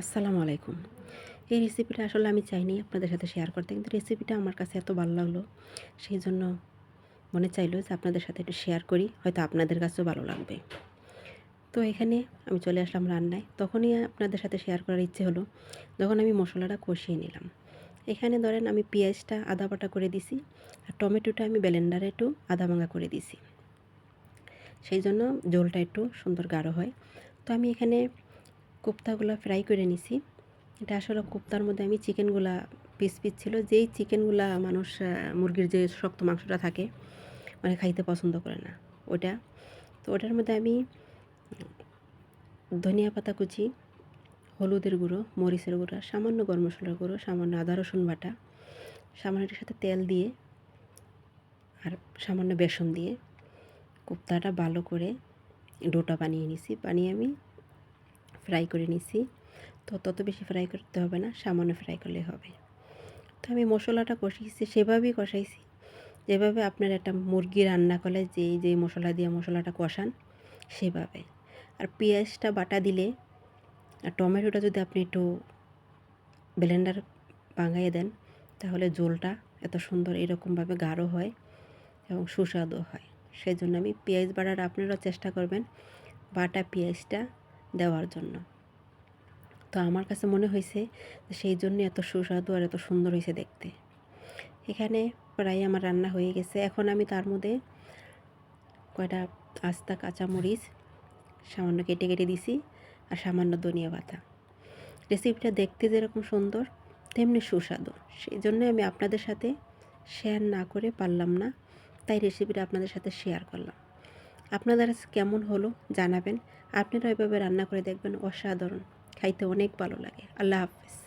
আসসালামু আলাইকুম। এই রেসিপিটা আসলে আমি চাইনি আপনাদের সাথে শেয়ার করতে, কিন্তু রেসিপিটা আমার কাছে এত ভালো লাগল, সেই জন্য মনে চাইলো যে আপনাদের সাথে একটু শেয়ার করি, হয়তো আপনাদের কাছেও ভালো লাগবে। তো এখানে আমি চলে আসলাম রান্নায়। তখনই আপনাদের সাথে শেয়ার করার ইচ্ছে হলো, যখন আমি মশলাটা কষিয়ে নিলাম। এখানে ধরেন আমি পেঁয়াজটা আদা বাটা করে দিছি, আর টমেটোটা আমি ব্লেন্ডারে একটু আদা ভাঙা করে দিছি। সেই জন্য ঝোলটা একটু সুন্দর গাঢ় হয়। তো আমি এখানে কোপ্তাগুলো ফ্রাই করে নিছি। এটা আসলে কোপ্তার মধ্যে আমি চিকেনগুলা পিস পিস ছিল। যেই চিকেনগুলা মানুষ মুরগির যে শক্ত মাংসটা থাকে মানে খাইতে পছন্দ করে না ওটা তো ওটার মধ্যে আমি ধনিয়া পাতা কুচি, হলুদের গুঁড়ো, মরিচের গুঁড়ো, সামান্য গরম মশলার গুঁড়ো, সামান্য আদা, রসুন বাটা, সামান্য এটার সাথে তেল দিয়ে, আর সামান্য বেসন দিয়ে কোপ্তাটা ভালো করে ডোটা বানিয়ে নিছি। বানিয়ে আমি ফ্রাই করে নিছি। তো তত বেশি ফ্রাই করতে হবে না, সামান্য ফ্রাই করলে হবে। তো আমি মশলাটা কষিয়েছি সেভাবেই কষাইছি। যেভাবে আপনার একটা মুরগি রান্না করলে যেই যেই মশলা দিয়ে মশলাটা কষান, সেভাবে। আর পেঁয়াজটা বাটা দিলে, আর টমেটোটা যদি আপনি একটু ব্লেন্ডার ভাঙাইয়ে দেন, তাহলে ঝোলটা এত সুন্দর এরকমভাবে গাঢ় হয় এবং সুস্বাদু হয়। সেই জন্য আমি পেঁয়াজ বাটার আপনারাও চেষ্টা করবেন, বাটা পেঁয়াজটা দেওয়ার জন্য। তো আমার কাছে মনে হয়েছে সেই জন্য এত সুস্বাদু আর এত সুন্দর হয়েছে দেখতে। এখানে প্রায় আমার রান্না হয়ে গেছে। এখন আমি তার মধ্যে কয়টা আস্তা কাঁচামরিচ, সামান্য কেটে কেটে দিছি আর সামান্য ধনিয়া পাতা। রেসিপিটা দেখতে যেরকম সুন্দর, তেমনি সুস্বাদু। সেই জন্য আমি আপনাদের সাথে শেয়ার না করে পারলাম না। তাই রেসিপিটা আপনাদের সাথে শেয়ার করলাম। আপনাদের কেমন হলো জানাবেন। আপনারা এভাবে রান্না করে দেখবেন, অসাধারণ। খাইতে অনেক ভালো লাগে। আল্লাহ হাফেজ।